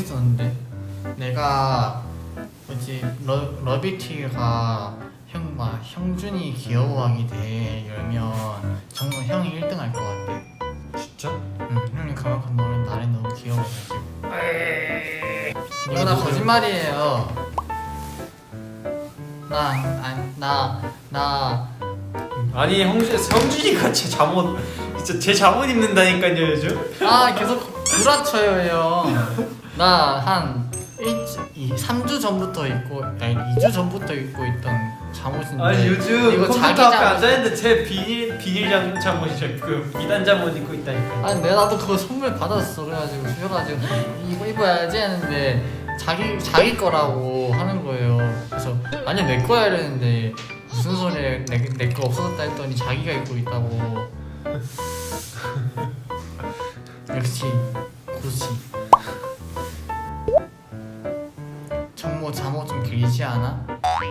있었는데 내가 뭐지 러, 러비티가 형, 막 형준이 귀여워하기 대 열면 정말 형이 1등 할 것 같아. 진짜? 응 형이 그만큼 너는 나를 너무 귀여워가지고. 이거 나 거짓말이에요. 나나나. 아니 형준 형준이가 제 잠옷 진짜 제 잠옷 입는다니까요 요즘. 아 계속 구라쳐요 형 나한 3주 전부터 입고 아니 2주 전부터 입고 있던 잠옷인데 아니 요즘 이거 컴퓨터 자기 앞에 잠옷. 앉아 있는데 제 비닐 비닐 잠 잠옷이죠. 그 비단 잠옷 입고 있다니까. 아니 내가 나도 그거 선물 받았어. 그래가지고 주셔가지고 이거 입어야지 했는데 자기 자기 거라고 하는 거예요. 그래서 아니 내 거야 이랬는데 무슨 소리야? 내내 거 없어졌다 했더니 자기가 입고 있다고. 역시 고시 잠옷 좀 길지 않아?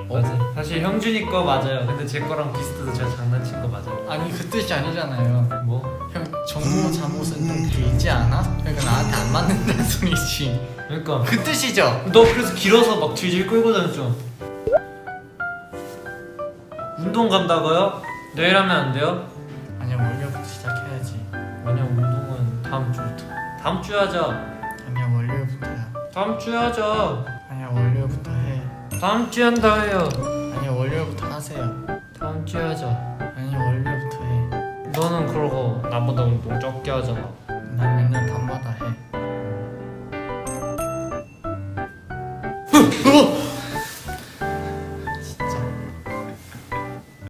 맞아. 사실 형준이 거 맞아요. 근데 제 거랑 비슷해서 제가 장난친 거 맞아요. 아니 그 뜻이 아니잖아요 뭐? 형 정모 잠옷은 좀 길지 않아? 그러니까 나한테 안 맞는다는 소리지 그러니까 그 뜻이죠? 너 그래서 길어서 막 질질 끌고 다녔죠. 운동 간다고요? 내일 하면 안 돼요? 아니야 월요일부터 시작해야지 아니야 운동은 다음 주부터. 다음 주에 하자. 아니야 월요일부터야 다음 주에 하자. 아니야 월요일부터 해. 다음 주에 한다 해요. 아니야 월요일부터 하세요. 다음 주에 하자. 아니야 월요일부터 해. 너는 그러고 나보다 운동 적게 하잖아. 난 맨날 밤마다 해. 으! 으!